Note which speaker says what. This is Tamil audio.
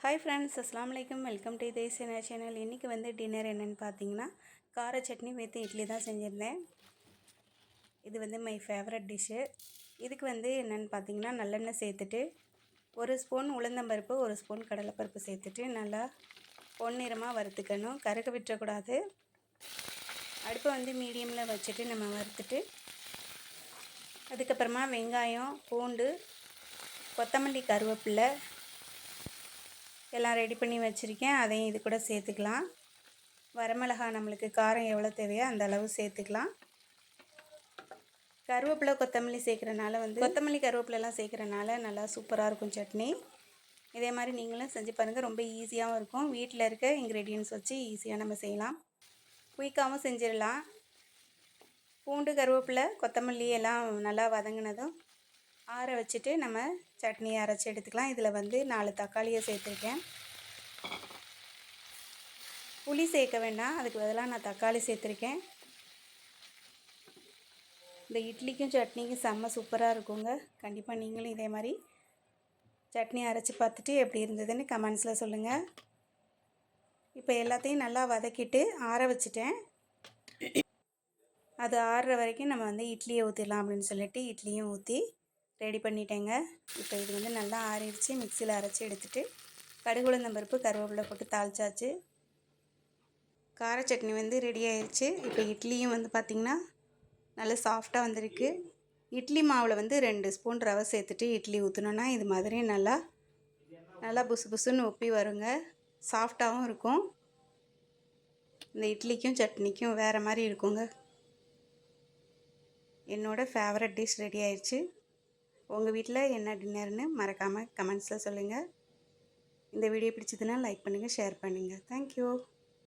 Speaker 1: ஹாய் ஃப்ரெண்ட்ஸ் அஸ்லாம் வலைக்கம் வெல்கம் டு தேசிய சேனல் இன்றைக்கி வந்து டின்னர் என்னென்னு பார்த்தீங்கன்னா கார சட்னி வைத்து இட்லி தான் செஞ்சுருந்தேன். இது வந்து மை ஃபேவரட் டிஷ்ஷு இதுக்கு வந்து என்னென்னு பார்த்தீங்கன்னா நல்லெண்ணெய் சேர்த்துட்டு ஒரு ஸ்பூன் உளுந்தம்பருப்பு ஒரு ஸ்பூன் கடலைப்பருப்பு சேர்த்துட்டு நல்லா பொன்னிறமாக வறுத்துக்கணும். கருக விட்டுறக்கூடாது. அடுப்பை வந்து மீடியமில் வச்சுட்டு நம்ம வறுத்துட்டு அதுக்கப்புறமா வெங்காயம் பூண்டு கொத்தமல்லி கருவேப்பில்லை எல்லாம் ரெடி பண்ணி வச்சுருக்கேன். அதையும் இது கூட சேர்த்துக்கலாம். வரமிளகா நம்மளுக்கு காரம் எவ்வளோ தேவையோ அந்த அளவு சேர்த்துக்கலாம். கருவேப்பிலை கொத்தமல்லி சேர்க்குறனால வந்து கொத்தமல்லி கருவேப்பிலெலாம் சேர்க்குறனால நல்லா சூப்பராக இருக்கும் சட்னி. இதே மாதிரி நீங்களும் செஞ்சு பாருங்கள் ரொம்ப ஈஸியாகவும் இருக்கும். வீட்டில் இருக்க இன்க்ரீடியன்ஸ் வச்சு ஈஸியாக நம்ம செய்யலாம். குயிக்காகவும் செஞ்சிடலாம். பூண்டு கருவேப்பிலை கொத்தமல்லி எல்லாம் நல்லா வதங்கினதும் ஆற வச்சுட்டு நம்ம சட்னியை அரைச்சி எடுத்துக்கலாம். இதில் வந்து நாலு தக்காளியை சேர்த்துருக்கேன். புளி சேர்க்க வேண்டாம். அதுக்கு பதிலாக நான் தக்காளி சேர்த்துருக்கேன். இந்த இட்லிக்கும் சட்னிக்கும் செம்ம சூப்பராக இருக்குங்க. கண்டிப்பாக நீங்களும் இதே மாதிரி சட்னி அரைச்சி பார்த்துட்டு எப்படி இருந்ததுன்னு கமெண்ட்ஸில் சொல்லுங்கள் இப்போ எல்லாத்தையும் நல்லா வதக்கிட்டு ஆற வச்சுட்டேன். அது ஆறுற வரைக்கும் நம்ம வந்து இட்லியை ஊற்றிடலாம் அப்படின்னு சொல்லிட்டு இட்லியும் ஊற்றி ரெடி பண்ணிட்டேங்க. இப்போ இது வந்து நல்லா ஆறிடுச்சு. மிக்சியில் அரைச்சி எடுத்துகிட்டு கடுகுளுந்தம்பருப்பு கருவேப்பிலை போட்டு தாளிச்சாச்சு. கார சட்னி வந்து ரெடி ஆயிடுச்சு இப்போ இட்லியும் வந்து பார்த்திங்கன்னா நல்லா சாஃப்டாக வந்திருக்கு. இட்லி மாவில் வந்து ரெண்டு ஸ்பூன் ரவை சேர்த்துட்டு இட்லி ஊற்றினோன்னா இது மாதிரி நல்லா நல்லா புசு புசுன்னு ஒப்பி வருங்க. சாஃப்டாகவும் இருக்கும். இந்த இட்லிக்கும் சட்னிக்கும் வேறு மாதிரி இருக்குங்க. என்னோடய ஃபேவரட் டிஷ் ரெடி ஆயிடுச்சு உங்கள் வீட்டில் என்ன டின்னர்னு மறக்காமல் கமெண்ட்ஸில் சொல்லுங்கள் இந்த வீடியோ பிடிச்சதுன்னா லைக் பண்ணுங்கள் ஷேர் பண்ணுங்கள் தேங்க்யூ